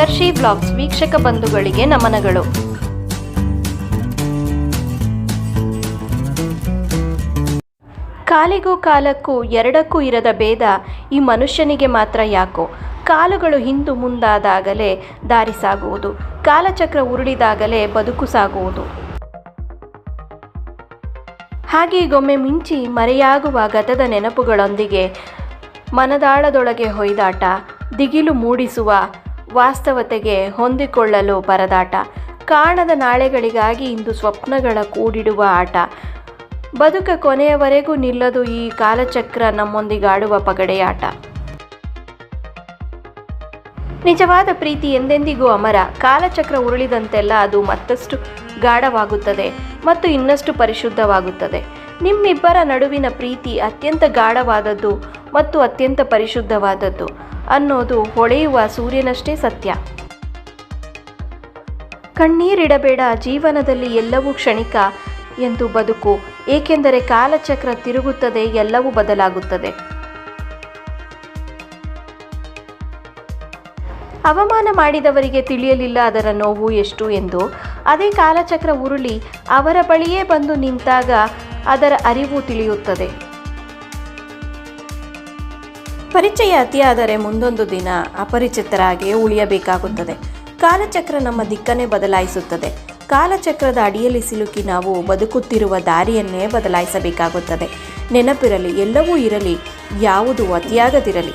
ದರ್ಶಿ blogs ವೀಕ್ಷಕ ಬಂಧುಗಳಿಗೆ ನಮನಗಳು. ಕಾಲಿಗೂ ಕಾಲಕ್ಕೂ ಎರಡಕ್ಕೂ ಇರದ ಭೇದ ಈ ಮನುಷ್ಯನಿಗೆ ಮಾತ್ರ ಯಾಕೋ? ಕಾಲುಗಳು ಹಿಂದು ಮುಂದಾದಾಗಲೇ ದಾರಿ ಸಾಗುವುದು. ಕಾಲಚಕ್ರ ಉರುಳಿದಾಗಲೇ ಬದುಕು ಸಾಗುವುದು. ಹಾಗೀಗೊಮ್ಮೆ ಮಿಂಚಿ ಮರೆಯಾಗುವ ಗತದ ನೆನಪುಗಳೊಂದಿಗೆ ಮನದಾಳದೊಳಗೆ ಹೊಯ್ದಾಟ, ದಿಗಿಲು ಮೂಡಿಸುವ ವಾಸ್ತವತೆಗೆ ಹೊಂದಿಕೊಳ್ಳಲು ಪರದಾಟ ಕಾಣದ ನಾಳೆಗಳಿಗಾಗಿ ಇಂದು ಸ್ವಪ್ನಗಳ ಕೂಡಿಡುವ ಆಟ. ಬದುಕ ಕೊನೆಯವರೆಗೂ ನಿಲ್ಲದು ಈ ಕಾಲಚಕ್ರ ನಮ್ಮೊಂದಿಗಾಡುವ ಪಗಡೆಯಾಟ. ನಿಜವಾದ ಪ್ರೀತಿ ಎಂದೆಂದಿಗೂ ಅಮರ. ಕಾಲಚಕ್ರ ಉರುಳಿದಂತೆಲ್ಲ ಅದು ಮತ್ತಷ್ಟು ಗಾಢವಾಗುತ್ತದೆ ಮತ್ತು ಇನ್ನಷ್ಟು ಪರಿಶುದ್ಧವಾಗುತ್ತದೆ. ನಿಮ್ಮಿಬ್ಬರ ನಡುವಿನ ಪ್ರೀತಿ ಅತ್ಯಂತ ಗಾಢವಾದದ್ದು ಮತ್ತು ಅತ್ಯಂತ ಪರಿಶುದ್ಧವಾದದ್ದು. ಅನ್ನೋದು ಹೊಳೆಯುವ ಸೂರ್ಯನಷ್ಟೇ ಸತ್ಯ. ಕಣ್ಣೀರಿಡಬೇಡ ಜೀವನದಲ್ಲಿ ಎಲ್ಲವೂ ಕ್ಷಣಿಕ ಎಂದು ಬದುಕು, ಏಕೆಂದರೆ ಕಾಲಚಕ್ರ ತಿರುಗುತ್ತದೆ, ಎಲ್ಲವೂ ಬದಲಾಗುತ್ತದೆ. ಅವಮಾನ ಮಾಡಿದವರಿಗೆ ತಿಳಿಯಲಿಲ್ಲ ಅದರ ನೋವು ಎಷ್ಟು ಎಂದು, ಅದೇ ಕಾಲಚಕ್ರ ಉರುಳಿ ಅವರ ಬಳಿಯೇ ಬಂದು ನಿಂತಾಗ ಅದರ ಅರಿವು ತಿಳಿಯುತ್ತದೆ. ಪರಿಚಯ ಅತಿಯಾದರೆ ಮುಂದೊಂದು ದಿನ ಅಪರಿಚಿತರಾಗಿಯೇ ಉಳಿಯಬೇಕಾಗುತ್ತದೆ. ಕಾಲಚಕ್ರ ನಮ್ಮ ದಿಕ್ಕನ್ನೇ ಬದಲಾಯಿಸುತ್ತದೆ. ಕಾಲಚಕ್ರದ ಅಡಿಯಲ್ಲಿ ಸಿಲುಕಿ ನಾವು ಬದುಕುತ್ತಿರುವ ದಾರಿಯನ್ನೇ ಬದಲಾಯಿಸಬೇಕಾಗುತ್ತದೆ. ನೆನಪಿರಲಿ, ಎಲ್ಲವೂ ಇರಲಿ, ಯಾವುದು ಅತಿಯಾಗದಿರಲಿ.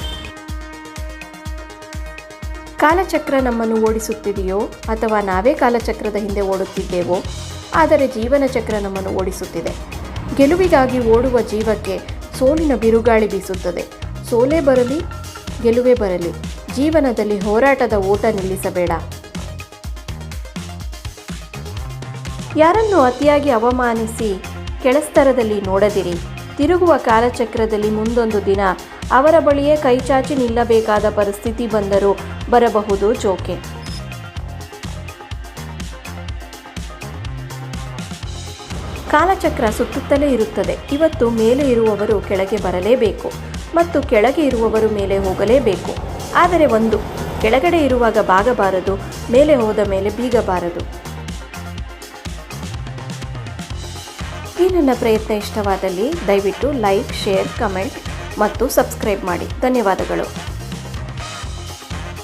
ಕಾಲಚಕ್ರ ನಮ್ಮನ್ನು ಓಡಿಸುತ್ತಿದೆಯೋ ಅಥವಾ ನಾವೇ ಕಾಲಚಕ್ರದ ಹಿಂದೆ ಓಡುತ್ತಿದ್ದೇವೋ, ಆದರೆ ಜೀವನ ಚಕ್ರ ನಮ್ಮನ್ನು ಓಡಿಸುತ್ತಿದೆ. ಗೆಲುವಿಗಾಗಿ ಓಡುವ ಜೀವಕ್ಕೆ ಸೋಲಿನ ಬಿರುಗಾಳಿ ಬೀಸುತ್ತದೆ. ಸೋಲೇ ಬರಲಿ, ಗೆಲುವೇ ಬರಲಿ. ಜೀವನದಲ್ಲಿ ಹೋರಾಟದ ಓಟ ನಿಲ್ಲಿಸಬೇಡ. ಯಾರನ್ನು ಅತಿಯಾಗಿ ಅವಮಾನಿಸಿ ಕೆಳಸ್ತರದಲ್ಲಿ ನೋಡದಿರಿ. ತಿರುಗುವ ಕಾಲಚಕ್ರದಲ್ಲಿ ಮುಂದೊಂದು ದಿನ ಅವರ ಬಳಿಯೇ ಕೈಚಾಚಿ ನಿಲ್ಲಬೇಕಾದ ಪರಿಸ್ಥಿತಿ ಬಂದರೂ ಬರಬಹುದು ಜೋಕೆ ಕಾಲಚಕ್ರ ಸುತ್ತುತ್ತಲೇ ಇರುತ್ತದೆ. ಇವತ್ತು ಮೇಲೆ ಇರುವವರು ಕೆಳಗೆ ಬರಲೇಬೇಕು. ಮತ್ತು ಕೆಳಗೆ ಇರುವವರು ಮೇಲೆ ಹೋಗಲೇಬೇಕು. ಆದರೆ ಒಂದು, ಕೆಳಗಡೆ ಇರುವಾಗ ಬಾಗಬಾರದು, ಮೇಲೆ ಹೋದ ಮೇಲೆ ಬೀಗಬಾರದು. ಈ ನನ್ನ ಪ್ರಯತ್ನ ಇಷ್ಟವಾದಲ್ಲಿ ದಯವಿಟ್ಟು ಲೈಕ್, ಶೇರ್, ಕಮೆಂಟ್ ಮತ್ತು ಸಬ್ಸ್ಕ್ರೈಬ್ ಮಾಡಿ. ಧನ್ಯವಾದಗಳು.